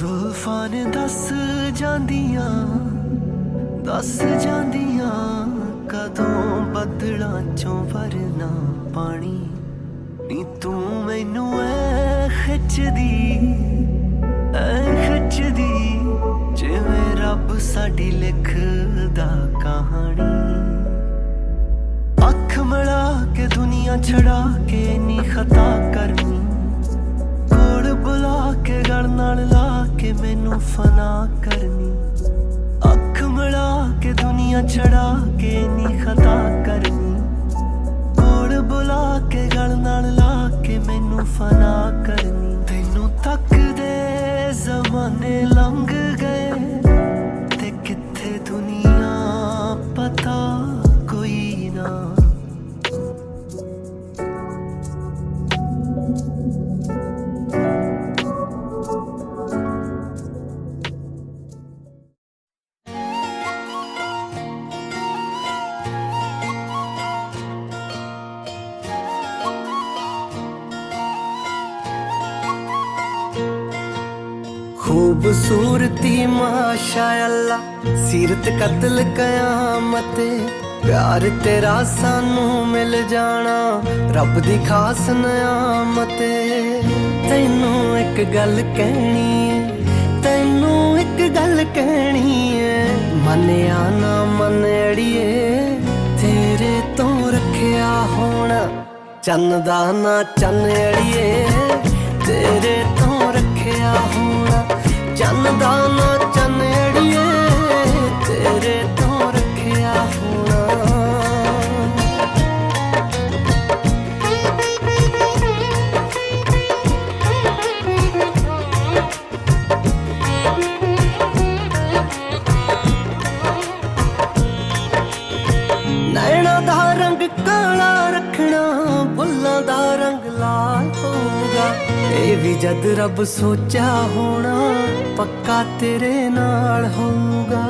ਤੂਫਾਨ ਦੱਸ ਜਾਂਦੀਆਂ ਦੱਸ ਜਾਂਦੀਆਂ, ਕਦੋਂ ਬੱਦਲਾਂ ਚੋਂ ਵਰਨਾ ਪਾਣੀ। ਨੀ ਤੂੰ ਮੈਨੂੰ ਐ ਖਿੱਚਦੀ ਐ ਖਿੱਚਦੀ, ਜਿਵੇਂ ਰੱਬ ਸਾਡੀ ਲਿਖਦਾ ਕਹਾਣੀ। ਅੱਖ ਮਿਲਾ ਕੇ ਦੁਨੀਆ ਛੜਾ ਕੇ ਨੀ ਖਤਾ ਕਰਨੀ, ਕੋਲ ਬੁਲਾ ਕੇ ਗਲ ਨਾਲ ਲਾ ਕੇ ਮੈਨੂੰ ਫਨਾ ਕਰਨੀ। ਅੱਖ ਮਿਲਾ ਕੇ ਦੁਨੀਆ ਛੜਾ ਕੇ ਨੀ ਖਤਾ ਕਰਨੀ। ਕੋਲ ਬੁਲਾ ਕੇ ਗਲ ਨਾਲ ਲਾ ਕੇ ਮੈਨੂੰ ਫਨਾ ਕਰਨੀ। ਤੈਨੂੰ ਤੱਕਦੇ ਜ਼ਮਾਨੇ ਲੰਘ ਗਏ। ਖੂਬਸੂਰਤੀ ਮਾਸ਼ਾਅੱਲਾ ਸਿਰਤ ਕਤਲ ਕਿਆਮਤ ਪਿਆਰ ਤੇਰਾ ਸਾਨੂੰ ਮਿਲ ਜਾਣਾ, ਰੱਬ ਦੀ ਖਾਸ ਨਿਆਮਤ ਤੈਨੂੰ ਇੱਕ ਗੱਲ ਕਹਿਣੀ ਤੈਨੂੰ ਇੱਕ ਗੱਲ ਕਹਿਣੀ ਏ। ਮੰਨਿਆ ਨਾ ਮੰਨੜੀਏ, ਤੇਰੇ ਤੋਂ ਰੱਖਿਆ ਹੋਣਾ। ਚੰਨ ਦਾ ਨਾ ਚੰਨ ਅੜੀਏ, ਤੇਰੇ ਚੰਨ ਜਦ ਰੱਬ ਸੋਚਿਆ ਹੋਣਾ ਪੱਕਾ ਤੇਰੇ ਨਾਲ ਹੋਊਗਾ।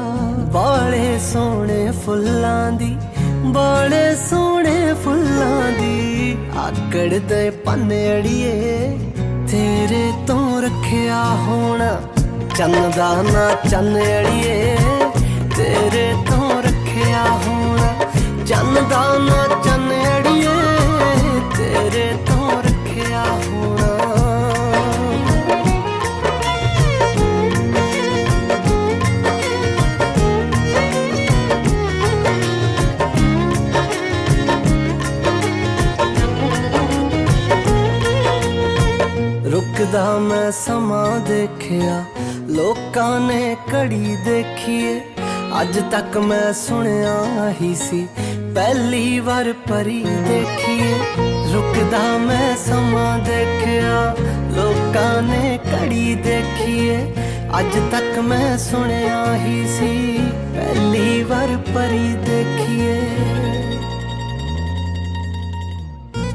ਬਾਲੇ ਸੋਹਣੇ ਫੁੱਲਾਂ ਦੀ ਬਾਲੇ ਸੋਹਣੇ ਫੁੱਲਾਂ ਦੀ ਆਕੜ ਦੇ ਪੰਨੇ ਅੜੀਏ ਤੇਰੇ ਤੋਂ ਰੱਖਿਆ ਹੋਣਾ। ਚੰਨ ਦਾ ਨਾ ਚੰਨ ਅੜੀਏ ਤੇਰੇ ਤੋਂ ਰੱਖਿਆ ਹੋਣਾ। ਚੰਨ ਦਾ ਨਾ ਚੰਨ ਅੜੀਏ ਤੇਰੇ ਤੋਂ ਰੱਖਿਆ ਹੋਣਾ। ਮੈਂ ਸਮਾਂ ਦੇਖਿਆ, ਲੋਕਾਂ ਨੇ ਘੜੀ ਦੇਖੀਏ। ਅੱਜ ਤੱਕ ਮੈਂ ਸੁਣਿਆ ਹੀ ਸੀ, ਪਹਿਲੀ ਵਾਰ ਪਰੀ ਦੇਖੀਏ। ਰੁਕਦਾ ਮੈਂ ਸਮਾਂ ਦੇਖਿਆ, ਲੋਕਾਂ ਨੇ ਘੜੀ ਦੇਖੀਏ। ਅੱਜ ਤੱਕ ਮੈਂ ਸੁਣਿਆ ਹੀ ਸੀ, ਪਹਿਲੀ ਵਾਰ ਪਰੀ ਦੇਖੀਏ।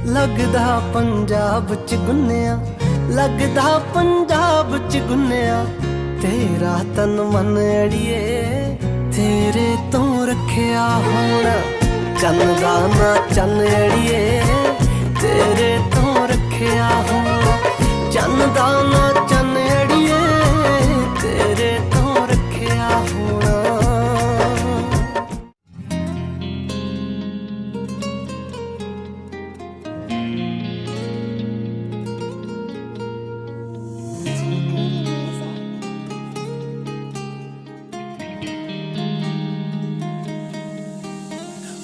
ਲੱਗਦਾ ਪੰਜਾਬ ਚ ਗੁੰਨਿਆ ਲੱਗਦਾ ਪੰਜਾਬ ਚ ਗੁੰਨਿਆ। ਤੇਰਾ ਤਨ ਮਨ ਅੜੀਏ, ਤੇਰੇ ਤੋਂ ਰੱਖਿਆ ਹੋਣਾ। ਚੰਨ ਦਾ ਨਾ ਚੰਨ ਅੜੀਏ, ਤੇਰੇ ਤੋਂ ਰੱਖਿਆ ਹੋਣਾ। ਚੰਨ ਦਾ ਨਾ ਚੰਨ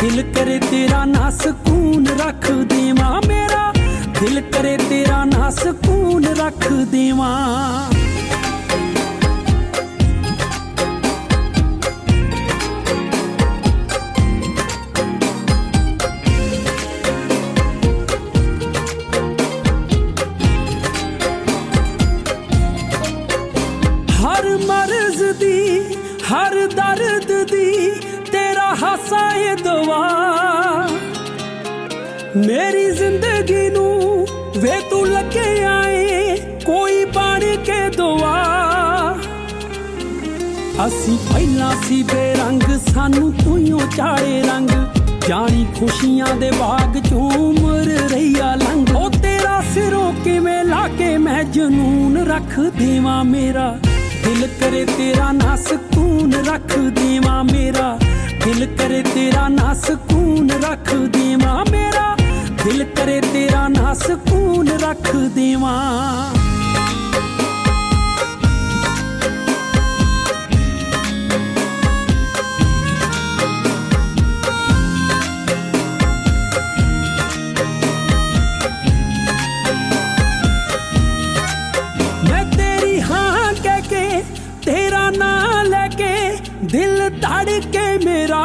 ਦਿਲ ਕਰੇ ਤੇਰਾ ਨਾ ਸਕੂਨ ਰੱਖ ਦੇਵਾਂ ਮੇਰਾ। ਦਿਲ ਕਰੇ ਤੇਰਾ ਨਾ ਸਕੂਨ ਰੱਖ ਦੇਵਾਂ। ਹਰ ਮਰਜ਼ ਦੀ, ਹਰ ਦਰਦ ਦੀ ਹਾਸਾ ਇਹ ਮੇਰੀ ਜ਼ਿੰਦਗੀ ਨੂੰ ਵੇ ਤੂੰ ਲੱਗੇ ਆਏ, ਕੋਈ ਬਣ ਕੇ ਦੁਆ। ਅਸੀਂ ਪਹਿਲਾਂ ਸੀ ਬੇਰੰਗ, ਸਾਨੂੰ ਤੂੰ ਚਾੜੇ ਰੰਗ। ਜਾਣੀ ਖੁਸ਼ੀਆਂ ਦੇ ਬਾਗ ਚੋਂ ਉਮਰ ਰਹੀਆ ਲੰਘ। ਉਹ ਤੇਰਾ ਸਿਰੋਂ ਕਿਵੇਂ ਲਾ ਕੇ ਮੈਂ ਜਨੂਨ ਰੱਖ ਦੇਵਾਂ ਮੇਰਾ? ਦਿਲ ਕਰੇ ਤੇਰਾ ਨਾ ਸਕੂਨ ਰੱਖ ਦੇਵਾਂ ਮੇਰਾ। ਦਿਲ ਕਰੇ ਤੇਰਾ ਨਾ ਸਕੂਨ ਰੱਖ ਦੇਵਾਂ ਮੇਰਾ। ਦਿਲ ਕਰੇ ਤੇਰਾ ਨਾ ਸਕੂਨ ਰੱਖ ਦੇਵਾਂ। ਮੈਂ ਤੇਰੀ ਹਾਂ ਕਹਿ ਕੇ, ਤੇਰਾ ਨਾਂ ਲੈ ਕੇ ਦਿਲ ਧੜ ਕੇ ਮੇਰਾ।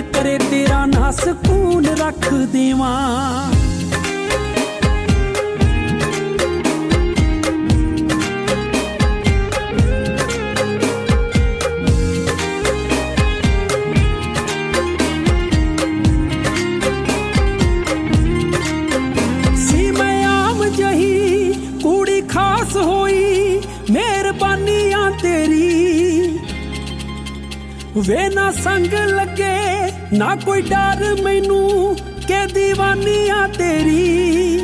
ਦਿਲ ਕਰੇ ਤੇਰਾ ਨਾ ਸਕੂਨ ਰੱਖ ਦੇਵਾਂ। ਸੀ ਜਹੀ, ਕੁੜੀ ਖਾਸ ਹੋਈ, ਮਿਹਰਬਾਨੀਆਂ ਤੇਰੀ। ਵੇ ਨਾ ਸੰਗ ਲੱਗੇ ਨਾ ਕੋਈ ਡਰ ਮੈਨੂੰ ਕਿ ਦੀਵਾਨੀਆਂ ਤੇਰੀ।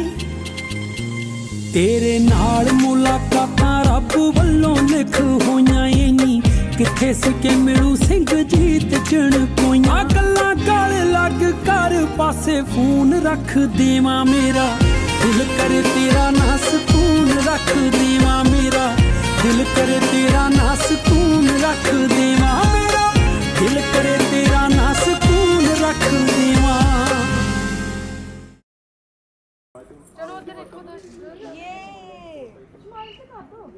ਤੇਰੇ ਨਾਲ ਮੁਲਾਕਾਤਾਂ ਰੱਬ ਵੱਲੋਂ ਲਿਖ ਹੋਈਆਂ ਏ ਕਿੱਥੇ ਸੀ ਮਿਲੂ ਸਿੰਘ ਜੀਤ ਚਣ ਕੋਈਆਂ। ਗੱਲਾਂ ਗਲ ਲੱਗ ਕਰ ਪਾਸੇ ਫੋਨ ਰੱਖ ਦੇਵਾਂ ਮੇਰਾ। ਦਿਲ ਕਰੇ ਤੇਰਾ ਨਾ ਸਕੂਨ ਰੱਖ ਦੇਵਾਂ ਮੇਰਾ। ਦਿਲ ਕਰੇ ਤੇਰਾ ਨਾ ਸਕੂਨ ਰੱਖ ਦੇਵਾਂ ਮੇਰਾ। ਦਿਲ ਕਰੇ ਚਲੋ ਉਧਰ ਦੇਖੋ ਦੋਸਤ ਯੇ! ਸਮਾਈਲ ਤੇ ਕਰ ਦੋ।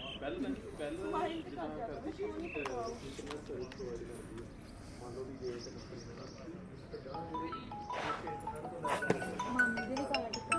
ਸਮਾਈਲ ਤੇ ਕਰ ਦੋ ਮਾਮੀ ਦੇ ਨਿਕਾਲਾ ਟਿੱਕਾ